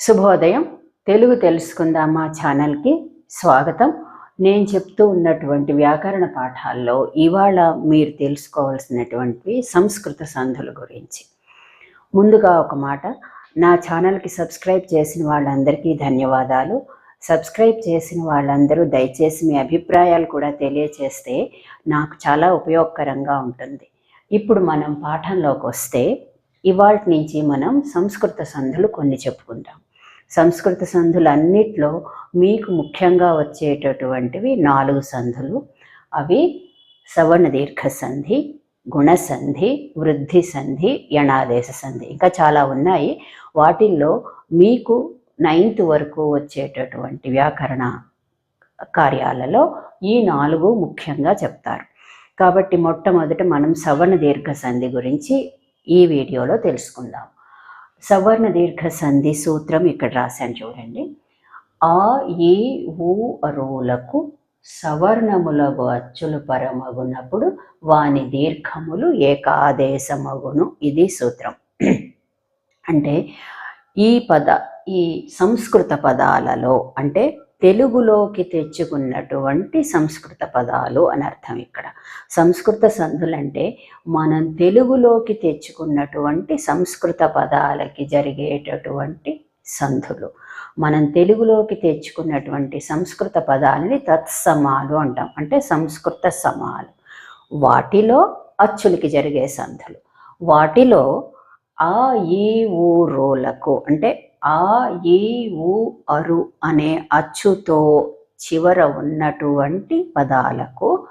శుభోదయం. తెలుగు తెలుసుకుందామా ఛానల్కి స్వాగతం. నేను చెప్తూ ఉన్నటువంటి వ్యాకరణ పాఠాల్లో ఇవాళ మీరు తెలుసుకోవాల్సినటువంటి సంస్కృత సంధుల గురించి. ముందుగా ఒక మాట నా ఛానల్కి సబ్స్క్రైబ్ చేసిన వాళ్ళందరికీ ధన్యవాదాలు. సబ్స్క్రైబ్ చేసిన వాళ్ళందరూ దయచేసి మీ అభిప్రాయాలు కూడా తెలియచేస్తే నాకు చాలా ఉపయోగకరంగా ఉంటుంది. ఇప్పుడు మనం పాఠంలోకి వస్తే ఇవాళ నుంచి మనం సంస్కృత సంధులు కొన్ని చెప్పుకుంటాం సంస్కృత సంధులన్నిట్లో మీకు ముఖ్యంగా వచ్చేటటువంటివి నాలుగు సంధులు. అవి సవర్ణ దీర్ఘ సంధి గుణసంధి వృద్ధి సంధి యణాదేశ సంధి. ఇంకా చాలా ఉన్నాయి. వాటిల్లో మీకు నైన్త్ వరకు వచ్చేటటువంటి వ్యాకరణ కార్యాలలో ఈ నాలుగు ముఖ్యంగా చెప్తారు. కాబట్టి మొట్టమొదట మనం సవర్ణ దీర్ఘ సంధి గురించి ఈ వీడియోలో తెలుసుకుందాం. సవర్ణ దీర్ఘ సంధి సూత్రం ఇక్కడ రాశాను చూడండి. ఆ ఈ ఊ అరువులకు సవర్ణముల అచ్చులు పరమగునప్పుడు వాని దీర్ఘములు ఏకాదేశమగును. ఇది సూత్రం. అంటే ఈ పద ఈ సంస్కృత పదాలలో అంటే తెలుగులోకి తెచ్చుకున్నటువంటి సంస్కృత పదాలు అని అర్థం ఇక్కడ. సంస్కృత సంధులంటే మనం తెలుగులోకి తెచ్చుకున్నటువంటి సంస్కృత పదాలకి జరిగేటటువంటి సంధులు. మనం తెలుగులోకి తెచ్చుకున్నటువంటి సంస్కృత పదాలని తత్సమాలు అంటాం. అంటే సంస్కృత సమాలు. వాటిలో అచ్చులకి జరిగే సంధులు. వాటిలో ఆ ఈ ఊ రోలకు అంటే ఆ ఈ ఊ అరు అనే అచ్చుతో చివర ఉన్నటువంటి పదాలకు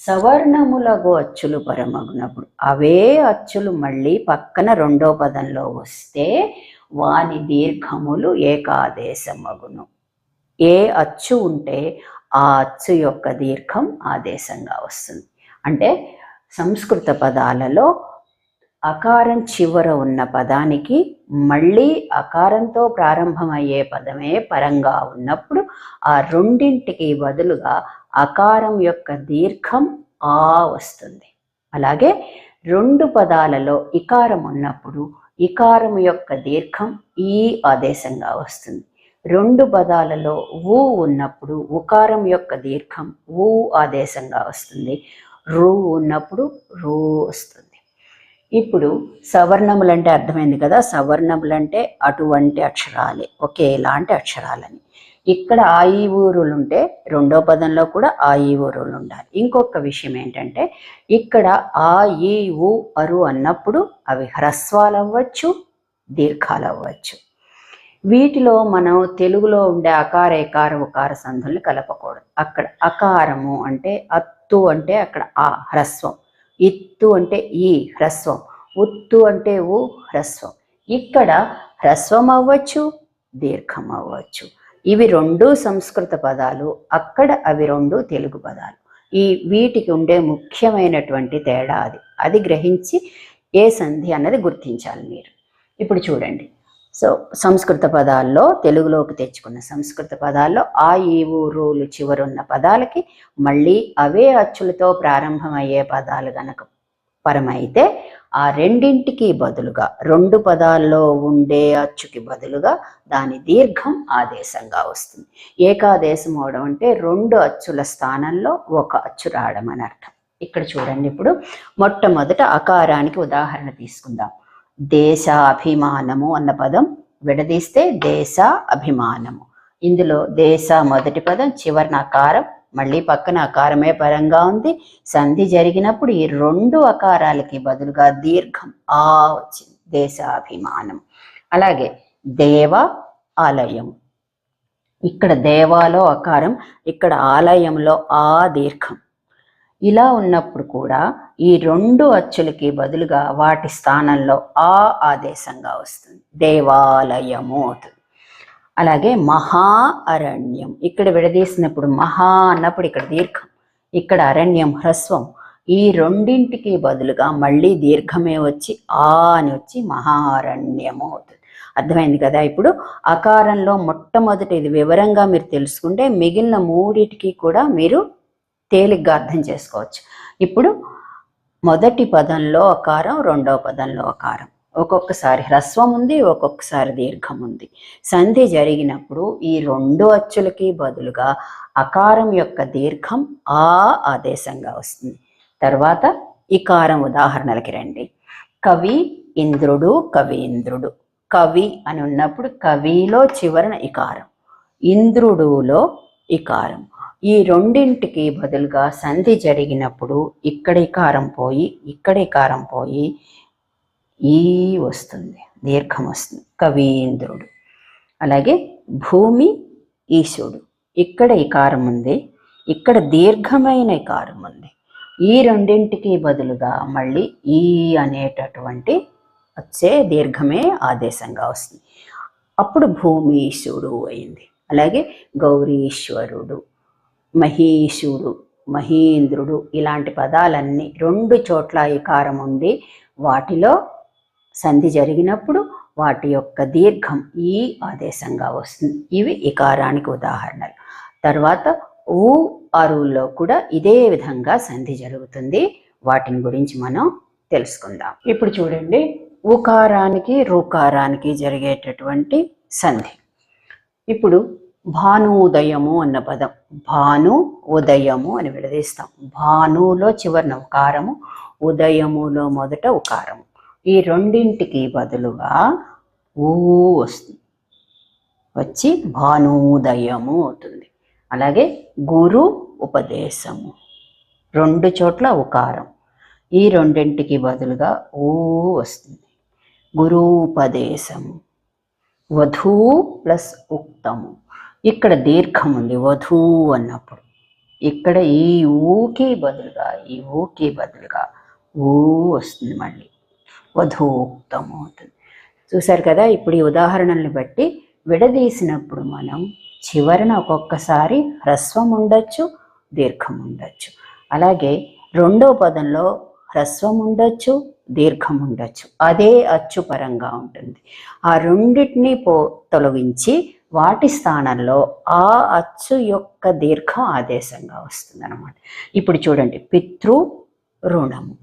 సవర్ణములగు అచ్చులు పరమగునప్పుడు అవే అచ్చులు మళ్ళీ పక్కన రెండో పదంలో వస్తే వాని దీర్ఘములు ఏకాదేశమగును. ఏ అచ్చు ఉంటే ఆ అచ్చు యొక్క దీర్ఘం ఆదేశంగా వస్తుంది. అంటే సంస్కృత పదాలలో అకారం చివర ఉన్న పదానికి మళ్ళీ అకారంతో ప్రారంభమయ్యే పదమే పరంగా ఉన్నప్పుడు ఆ రెండింటికి బదులుగా అకారం యొక్క దీర్ఘం ఆ వస్తుంది. అలాగే రెండు పదాలలో ఇకారం ఉన్నప్పుడు ఇకారం యొక్క దీర్ఘం ఈ ఆదేశంగా వస్తుంది. రెండు పదాలలో ఊ ఉన్నప్పుడు ఉకారం యొక్క దీర్ఘం ఊ ఆదేశంగా వస్తుంది. రూ ఉన్నప్పుడు రూ వస్తుంది. ఇప్పుడు సవర్ణములు అంటే అర్థమైంది కదా సవర్ణములు అంటే అటువంటి అక్షరాలే ఒకేలాంటి అక్షరాలని. ఇక్కడ ఆయి ఊరులు ఉంటే రెండో పదంలో కూడా ఆయి ఊరులు ఉండాలి ఇంకొక విషయం ఏంటంటే ఇక్కడ ఆ ఈ ఊ అరు అన్నప్పుడు అవి హ్రస్వాలు అవ్వచ్చు దీర్ఘాలు అవ్వచ్చు వీటిలో మనం తెలుగులో ఉండే అకార ఎకార ఉకార సంధుల్ని కలపకూడదు. అక్కడ అకారము అంటే అత్తు అంటే అక్కడ ఆ హ్రస్వం. ఇత్తు అంటే ఈ హ్రస్వం ఉత్తు అంటే ఉ హ్రస్వం. ఇక్కడ హ్రస్వం అవ్వచ్చు దీర్ఘం అవ్వచ్చు ఇవి రెండు సంస్కృత పదాలు అక్కడ అవి రెండు తెలుగు పదాలు. ఈ వీటికి ఉండే ముఖ్యమైనటువంటి తేడా అది. అది గ్రహించి ఏ సంధి అన్నది గుర్తించాలి మీరు. ఇప్పుడు చూడండి. సో సంస్కృత పదాల్లో తెలుగులోకి తెచ్చుకున్న సంస్కృత పదాల్లో ఆ ఈ ఊరులు చివరున్న పదాలకి మళ్ళీ అవే అచ్చులతో ప్రారంభమయ్యే పదాలు గనక పరమైతే ఆ రెండింటికి బదులుగా రెండు పదాల్లో ఉండే అచ్చుకి బదులుగా దాని దీర్ఘం ఆదేశంగా వస్తుంది. ఏకాదేశం అవడం అంటే రెండు అచ్చుల స్థానంలో ఒక అచ్చు రావడం అని అర్థం. ఇక్కడ చూడండి ఇప్పుడు మొట్టమొదట అకారానికి ఉదాహరణ తీసుకుందాం. దేశాభిమానము అన్న పదం విడదీస్తే దేశ అభిమానము. ఇందులో దేశ మొదటి పదం చివరిన అకారం మళ్ళీ పక్కన అకారమే పరంగా ఉంది. సంధి జరిగినప్పుడు ఈ రెండు అకారాలకి బదులుగా దీర్ఘం ఆ వచ్చింది. దేశాభిమానం. అలాగే దేవ ఆలయం. ఇక్కడ దేవాలో అకారం ఇక్కడ ఆలయంలో ఆ దీర్ఘం. ఇలా ఉన్నప్పుడు కూడా ఈ రెండు అచ్చులకి బదులుగా వాటి స్థానంలో ఆ ఆదేశంగా వస్తుంది. దేవాలయము అవుతుంది అలాగే మహా అరణ్యం. ఇక్కడ విడదీసినప్పుడు మహా అన్నప్పుడు ఇక్కడ దీర్ఘం. ఇక్కడ అరణ్యం హ్రస్వం. ఈ రెండింటికి బదులుగా మళ్ళీ దీర్ఘమే వచ్చి ఆ అని వచ్చి మహారణ్యము అవుతుంది. అర్థమైంది కదా? ఇప్పుడు అకారంలో మొట్టమొదటి ఇది వివరంగా మీరు తెలుసుకుంటే మిగిలిన మూడిటికి కూడా మీరు తేలిగ్గా అర్థం చేసుకోవచ్చు. ఇప్పుడు మొదటి పదంలో అకారం రెండవ పదంలో అకారం. ఒక్కొక్కసారి హ్రస్వం ఉంది ఒక్కొక్కసారి దీర్ఘం ఉంది. సంధి జరిగినప్పుడు ఈ రెండు అచ్చులకి బదులుగా అకారం యొక్క దీర్ఘం ఆ ఆదేశంగా వస్తుంది. తర్వాత ఇకారం ఉదాహరణలకి రండి. కవి ఇంద్రుడు కవీంద్రుడు కవి అని ఉన్నప్పుడు కవిలో చివరన ఇకారం. ఇంద్రుడులో ఇకారం. ఈ రెండింటికి బదులుగా సంధి జరిగినప్పుడు ఇక్కడ కారం పోయి ఇక్కడే కారం పోయి ఈ వస్తుంది దీర్ఘం వస్తుంది. కవీంద్రుడు. అలాగే భూమి ఈశుడు ఇక్కడ ఇకారం ఉంది ఇక్కడ దీర్ఘమైన ఇకారం ఉంది. ఈ రెండింటికి బదులుగా మళ్ళీ ఈ అనేటటువంటి వచ్చే దీర్ఘమే ఆదేశంగా వస్తుంది. అప్పుడు భూమీశుడు అయింది. అలాగే గౌరీశ్వరుడు. మహీషుడు మహేంద్రుడు ఇలాంటి పదాలన్నీ రెండు చోట్ల ఇకారం ఉండి వాటిలో సంధి జరిగినప్పుడు వాటి యొక్క దీర్ఘం ఈ ఆదేశంగా వస్తుంది. ఇవి ఇకారానికి ఉదాహరణలు. తర్వాత ఊ అరువులో కూడా ఇదే విధంగా సంధి జరుగుతుంది. వాటిని గురించి మనం తెలుసుకుందాం. ఇప్పుడు చూడండి. ఉకారానికి రుకారానికి జరిగేటటువంటి సంధి. ఇప్పుడు భాను ఉదయము అన్న పదం. భాను ఉదయము అని విడదీస్తాం. భానులో చివరిన ఉకారము ఉదయములో మొదట ఉకారము. ఈ రెండింటికి బదులుగా ఊ వస్తుంది. వచ్చి భానుదయము అవుతుంది. అలాగే గురు ఉపదేశము. రెండు చోట్ల ఉకారం. ఈ రెండింటికి బదులుగా ఊ వస్తుంది. గురూపదేశము వధూ ప్లస్ ఉక్తము. ఇక్కడ దీర్ఘం ఉంది వధూ అన్నప్పుడు. ఇక్కడ ఈ ఊకి బదులుగా ఈ ఊకి బదులుగా ఊ వస్తుంది మళ్ళీ. వధూక్తం అవుతుంది చూశారు కదా ఇప్పుడు ఈ ఉదాహరణల్ని బట్టి విడదీసినప్పుడు మనం చివరన ఒక్కొక్కసారి హ్రస్వం ఉండొచ్చు దీర్ఘం ఉండొచ్చు అలాగే రెండో పదంలో హ్రస్వం ఉండొచ్చు దీర్ఘం ఉండొచ్చు అదే అచ్చు పరంగా ఉంటుంది. ఆ రెండింటినీ పో తొలగించి వాటి స్థానంలో ఆ అచ్చు యొక్క దీర్ఘం ఆదేశంగా వస్తుంది అనమాట ఇప్పుడు చూడండి పితృ రుణము.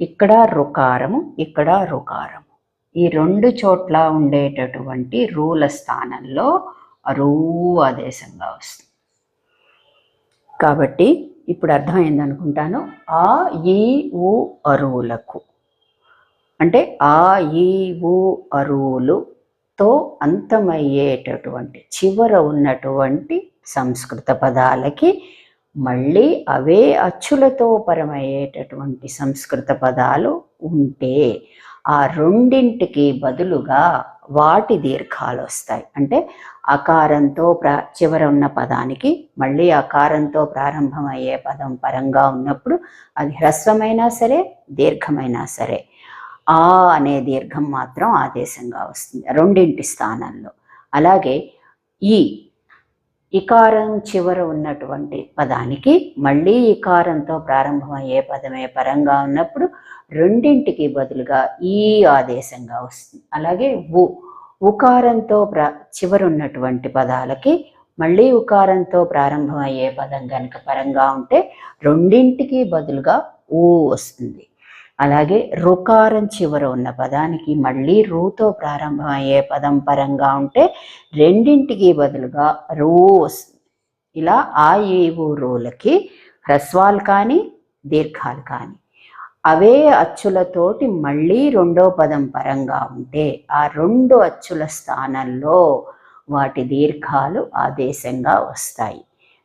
ఇక్కడ రుకారము ఇక్కడ రుకారము. ఈ రెండు చోట్ల ఉండేటటువంటి రూల స్థానంలో రూ ఆదేశంగా వస్తుంది. కాబట్టి ఇప్పుడు అర్థమైంది అనుకుంటాను. ఆ ఈ ఊ అరువులకు. అంటే ఆ ఈ ఊ తో అంతమయ్యేటటువంటి చివర ఉన్నటువంటి సంస్కృత పదాలకి మళ్ళీ అవే అచ్చులతో పరమయ్యేటటువంటి సంస్కృత పదాలు ఉంటే ఆ రెండింటికి బదులుగా వాటి దీర్ఘాలు వస్తాయి. అంటే అకారంతో ప్రా చివర ఉన్న పదానికి మళ్ళీ అకారంతో ప్రారంభమయ్యే పదం పరంగా ఉన్నప్పుడు అది హ్రస్వమైనా సరే దీర్ఘమైనా సరే ఆ అనే దీర్ఘం మాత్రం ఆదేశంగా వస్తుంది. రెండింటి స్థానంలో. అలాగే ఈ ఇకారం చివర ఉన్నటువంటి పదానికి మళ్ళీ ఇకారంతో ప్రారంభమయ్యే పదమే పరంగా ఉన్నప్పుడు రెండింటికి బదులుగా ఈ ఆదేశంగా వస్తుంది. అలాగే ఉ ఉకారంతో ప్ర చివరు ఉన్నటువంటి పదాలకి మళ్ళీ ఉకారంతో ప్రారంభమయ్యే పదం కనుక పరంగా ఉంటే రెండింటికి బదులుగా ఊ వస్తుంది. అలాగే రుకారం చివర ఉన్న పదానికి మళ్ళీ రూతో ప్రారంభమయ్యే పదం పరంగా ఉంటే రెండింటికి బదులుగా రోస్. ఇలా ఆ ఏవు రోలకి రూలకి హ్రస్వాలు కానీ దీర్ఘాలు కానీ. అవే అచ్చులతోటి మళ్ళీ రెండో పదం పరంగా ఉంటే ఆ రెండు అచ్చుల స్థానంలో వాటి దీర్ఘాలు ఆదేశంగా వస్తాయి.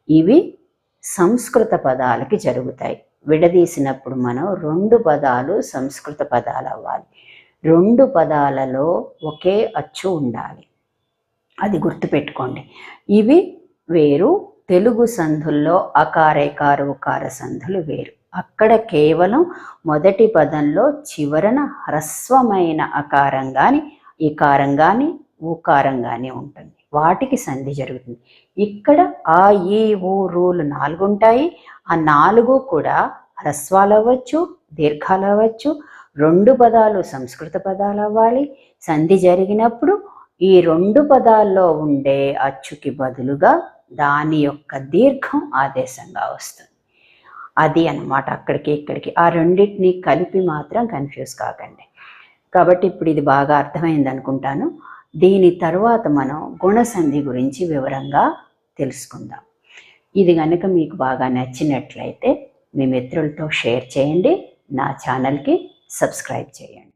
ఇవి సంస్కృత పదాలకి జరుగుతాయి. విడదీసినప్పుడు మనం రెండు పదాలు సంస్కృత పదాలు అవ్వాలి. రెండు పదాలలో ఒకే అచ్చు ఉండాలి. అది గుర్తుపెట్టుకోండి. ఇవి వేరు తెలుగు సంధుల్లో అకారేకార ఉకార సంధులు వేరు. అక్కడ కేవలం మొదటి పదంలో చివరన హ్రస్వమైన అకారం కానీ ఇకారం కానీ ఊకారం కానీ ఉంటుంది. వాటికి సంధి జరుగుతుంది. ఇక్కడ ఆ ఈ ఊ రూలు నాలుగు ఉంటాయి ఆ నాలుగు కూడా హ్రస్వాలు అవ్వచ్చు దీర్ఘాలు అవ్వచ్చు రెండు పదాలు సంస్కృత పదాలు అవ్వాలి సంధి జరిగినప్పుడు ఈ రెండు పదాల్లో ఉండే అచ్చుకి బదులుగా దాని యొక్క దీర్ఘం ఆదేశంగా వస్తుంది. అది అన్నమాట అక్కడికి ఇక్కడికి. ఆ రెండింటిని కలిపి మాత్రం కన్ఫ్యూజ్ కాకండి. కాబట్టి ఇప్పుడు ఇది బాగా అర్థమైంది అనుకుంటాను దీని తర్వాత మనం గుణసంధి గురించి వివరంగా తెలుసుకుందాం. ఇది కనుక మీకు బాగా నచ్చినట్లయితే మీ మిత్రులతో షేర్ చేయండి నా ఛానల్కి సబ్స్క్రైబ్ చేయండి.